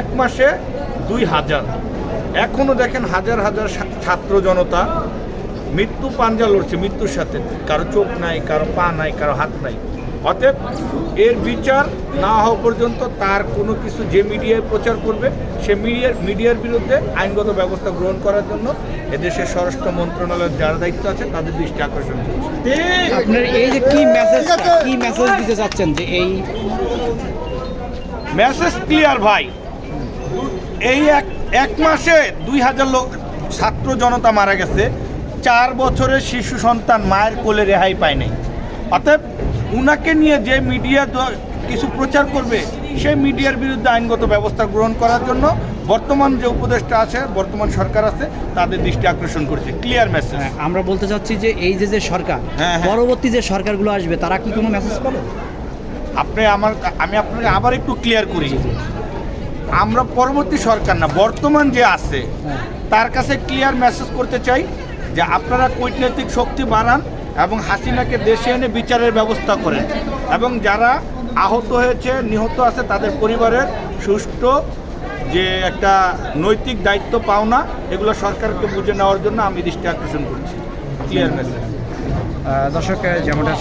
এক মাসে দুই হাজার। এখনও দেখেন হাজার হাজার ছাত্র জনতা মৃত্যু পাঞ্জা লড়ছে মৃত্যুর সাথে। কারও চোখ নাই, কারও পা নাই, কারও হাত নাই। অতএব এর বিচার না হওয়া পর্যন্ত তার কোনো কিছু যে মিডিয়ায় প্রচার করবে, সে মিডিয়ার মিডিয়ার বিরুদ্ধে আইনগত ব্যবস্থা গ্রহণ করার জন্য এদেশের স্বরাষ্ট্র মন্ত্রণালয়ের যারা দায়িত্ব আছে, তাদের দৃষ্টি আকর্ষণ করছে। আপনার এই যে কি মেসেজ কি মেসেজ দিতে চাচ্ছেন যে এই মেসেজ ক্লিয়ার ভাই। এই এক এক মাসে দুই হাজার লোক ছাত্র জনতা মারা গেছে। চার বছরের শিশু সন্তান মায়ের কোলে রেহাই পায় নাই। অতএব উনাকে নিয়ে যে মিডিয়া কিছু প্রচার করবে সেই মিডিয়ার বিরুদ্ধে আইনগত ব্যবস্থা গ্রহণ করার জন্য বর্তমান যে উপদেষ্টা আছে বর্তমান সরকার আছে তাদের দৃষ্টি আকর্ষণ করছে। ক্লিয়ার মেসেজ হ্যাঁ, আমরা বলতে চাচ্ছি যে এই যে যে সরকার হ্যাঁ, হ্যাঁ। পরবর্তী যে সরকারগুলো আসবে তারা কি কোনো মেসেজ পাবে? আপনি আমার আমি আপনাকে আবার একটু ক্লিয়ার করি। আমরা পরবর্তী সরকার না, বর্তমান যে আছে। তার কাছে ক্লিয়ার মেসেজ করতে চাই যে আপনারা কূটনৈতিক শক্তি বাড়ান এবং হাসিনাকে দেশে এনে বিচারের ব্যবস্থা করেন। এবং যারা আহত হয়েছে, নিহত আছে, তাদের পরিবারের সুষ্ঠু যে একটা নৈতিক দায়িত্ব পাওনা এগুলো সরকারকে বুঝে নেওয়ার জন্য আমি দৃষ্টি আকর্ষণ করছি। ক্লিয়ার মেসেজ দর্শক, যেমনটা